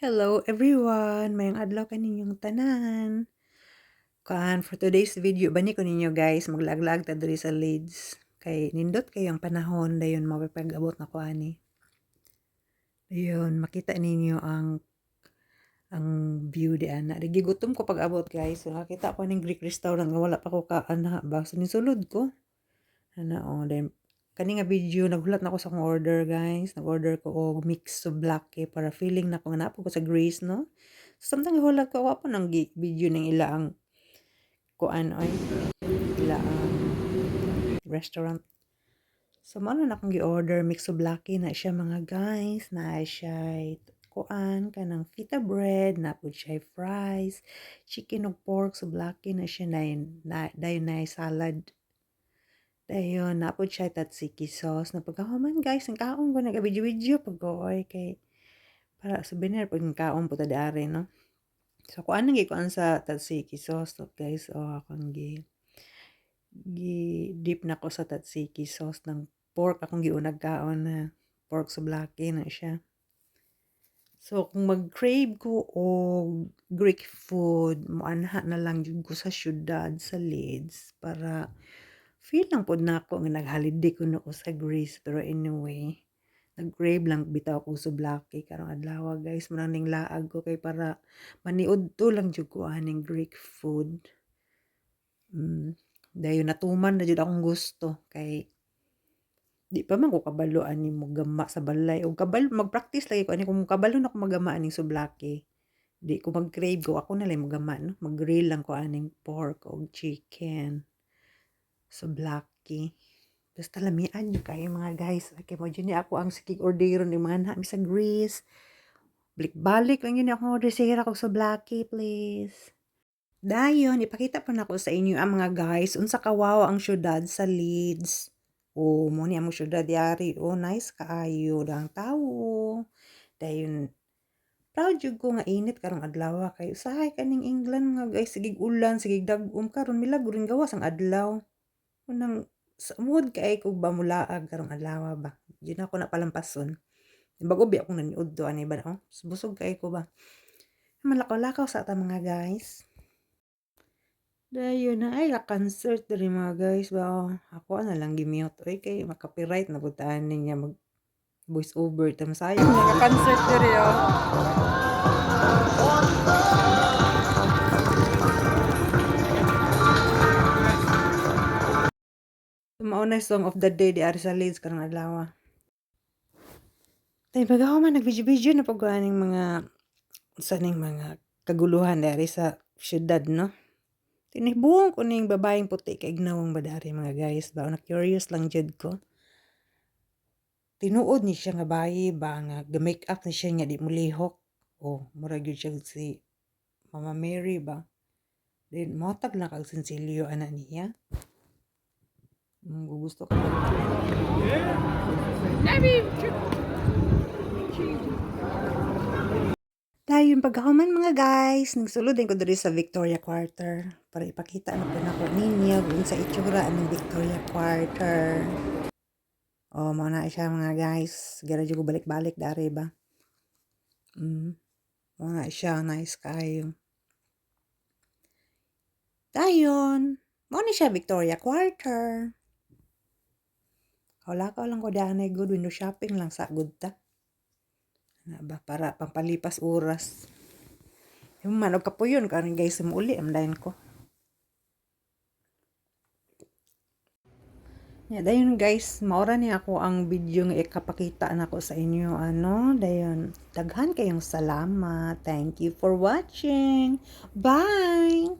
Hello everyone! Mayong adlaw kaninyong tanan. Kuan for today's video bani ko ninyo guys maglaglag ta diri sa leads kay nindot kayo ang panahon dayon mapapag-abot na ko ani. Ayun, makita ninyo ang ang view di ana. Gigutom ko pag-abot guys. So, nakita ko ning Greek restaurant nga wala pa ko kaana ba. So, ko. Ana oh, then kani nga video naghulat na ako sa akong order guys. Nag-order ko og mix of black eh, para feeling na ko nga ko sa Greece no. So, samtang hulat ko wa pa nang video ning ila ang kuan oy ila restaurant. So, mao na akong gi-order mix of black na siya mga guys. Na siya kuan kanang feta bread, na po siya fries, chicken ug pork so black na siya na, na na salad. Dayon na po siya tatsiki sauce na pagkahuman guys ang kaon ko nag-video-video pag oy kay para souvenir pag kaon po ta dari no. So kuan nang gikuan sa tatsiki sauce to guys oh akong gi gi dip na ko sa tatsiki sauce ng pork akong giunag kaon na pork souvlaki na siya. So kung mag-crave ko og Greek food, moanha na lang jud ko sa syudad sa Leeds para feel lang pod nako nga nag-holiday kuno ko sa Greece pero anyway nag-crave lang bitaw ko souvlaki karong adlaw guys mo ning laag ko kay para maniudto lang jud ko aning Greek food. Mm, dayon natuman na jud akong gusto kay di pa man ko kabalo ani mo gama sa balay og kabalo mag-practice lagi ko ani kung kabalo na ko magama aning souvlaki. Di ko mag-crave ko ako na lang magama no. Mag-grill lang ko aning pork og chicken. Souvlaki. Basta lamian jud kayo mga guys. Kay mo ni ako ang sikig orderon ni mga na sa Greece. Balik-balik lang yun ako order sige ako souvlaki please. Dayon, ipakita po na ko sa inyo ang mga guys, unsa kawawa ang syudad sa Leeds. Oh, mo ni among syudad yari. Oh, nice kaayo lang tawo. Dayon, proud jud ko nga init karong adlaw kay usahay kaning England nga guys sigig ulan sigig dag-um karon milagro ring gawas ang adlaw. Unang sa mood kay ko ba mulaag karong adlaw ba. Di na ako na palampason. Bago bi akong naniud do ani ba oh. Busog kay ko ba. Malakaw-lakaw sa ata mga guys. Dayon na ay concert diri mga guys ba oh. Ako na lang gi-mute oy kay maka-copyright na butaan niya mag voice over tam sayang nga concert diri oh. Mao na song of the day di ari sa Leeds karong adlaw. Tay bagaw man nag-video-video na pag aning mga sa ning mga kaguluhan dari sa syudad no. Tinihbuong ko ning babaeng puti kay ignawang badari mga guys ba na curious lang jud ko. Tinuod ni siya nga bayi ba nga ga-make up ni siya nga di mulihok. Oh, murag gyud siya si Mama Mary ba. Then motag na kag sensilyo ana niya. Gusto ko. Dayon pagkahuman mga guys, nagsulod din ko diri sa Victoria Quarter para ipakita na po na ko ninyo kung sa itsura ng Victoria Quarter. Oh, mo na siya mga guys. Gara ko balik-balik dari ba. Mm. Mo na siya nice kayo. Dayon, mo ni siya Victoria Quarter. Kaulakaw lang ko danay good window shopping lang sa good ta. Na ba para pampalipas oras. Yung manog ka po yun karon guys mo uli am dayon ko. Yeah, dayon guys, maura ni ako ang video nga ikapakita nako sa inyo ano, dayon daghan kayong salamat. Thank you for watching. Bye.